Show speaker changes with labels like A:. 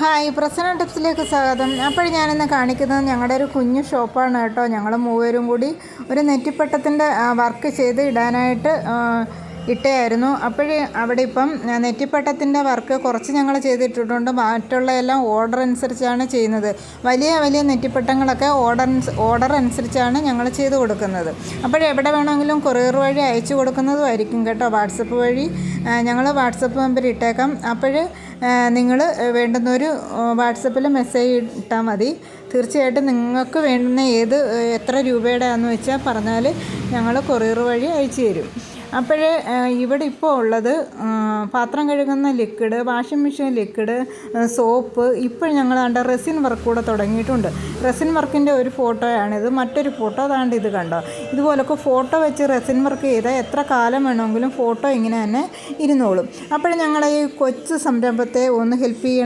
A: Hi Prasanna ടിപ്സിലേക്ക് സ്വാഗതം. അപ്പോൾ ഞാനിന്ന് കാണിക്കുന്നത് ഞങ്ങളുടെ ഒരു കുഞ്ഞു ഷോപ്പാണ് കേട്ടോ. ഞങ്ങൾ മൂവരും കൂടി ഒരു നെറ്റിപ്പട്ടത്തിന്റെ വർക്ക് ചെയ്ത് ഇടാനായിട്ട് ഇട്ടയായിരുന്നു. അപ്പോഴേ അവിടെ ഇപ്പം നെറ്റിപ്പട്ടത്തിന്റെ വർക്ക് കുറച്ച് ഞങ്ങൾ ചെയ്തിട്ടിട്ടുണ്ട്. മറ്റുള്ള എല്ലാം ഓർഡർ അനുസരിച്ചാണ് ചെയ്യുന്നത്. വലിയ വലിയ നെറ്റിപ്പട്ടങ്ങളൊക്കെ ഓർഡർ ഓർഡർ അനുസരിച്ചാണ് ഞങ്ങൾ ചെയ്ത് കൊടുക്കുന്നത്. അപ്പോൾ എവിടെ വേണമെങ്കിലും കൊറിയർ വഴി അയച്ചു കൊടുക്കുന്നതുമായിരിക്കും കേട്ടോ. വാട്സപ്പ് വഴി ഞങ്ങൾ വാട്സപ്പ് നമ്പർ ഇട്ടേക്കാം. അപ്പോൾ നിങ്ങൾ വേണ്ടുന്നൊരു വാട്സപ്പിൽ മെസ്സേജ് ഇട്ടാൽ മതി. തീർച്ചയായിട്ടും നിങ്ങൾക്ക് വേണ്ടുന്ന ഏത് എത്ര രൂപയുടെ ആണെന്ന് വെച്ചാൽ പറഞ്ഞാൽ ഞങ്ങൾ കൊറിയർ വഴി അയച്ചു തരും. അപ്പോഴേ ഇവിടെ ഇപ്പോൾ ഉള്ളത് പാത്രം കഴുകുന്ന liquid washing machine liquid soap ഇപ്പോൾ ഞങ്ങൾ കണ്ട റെസിൻ വർക്ക് കൂടെ തുടങ്ങിയിട്ടുണ്ട്. റെസിൻ വർക്കിന്റെ ഒരു ഫോട്ടോയാണിത് മറ്റൊരു ഫോട്ടോ അതാണ്ട് ഇത് കണ്ടോ? ഇതുപോലൊക്കെ ഫോട്ടോ വെച്ച് റെസിൻ വർക്ക് ചെയ്താൽ എത്ര കാലം വേണമെങ്കിലും ഫോട്ടോ ഇങ്ങനെ തന്നെ ഇരുന്നോളും. അപ്പോൾ ഞങ്ങളെ ഈ കൊച്ചു സംരംഭത്തെ ഒന്ന് ഹെൽപ്പ് ചെയ്യണം.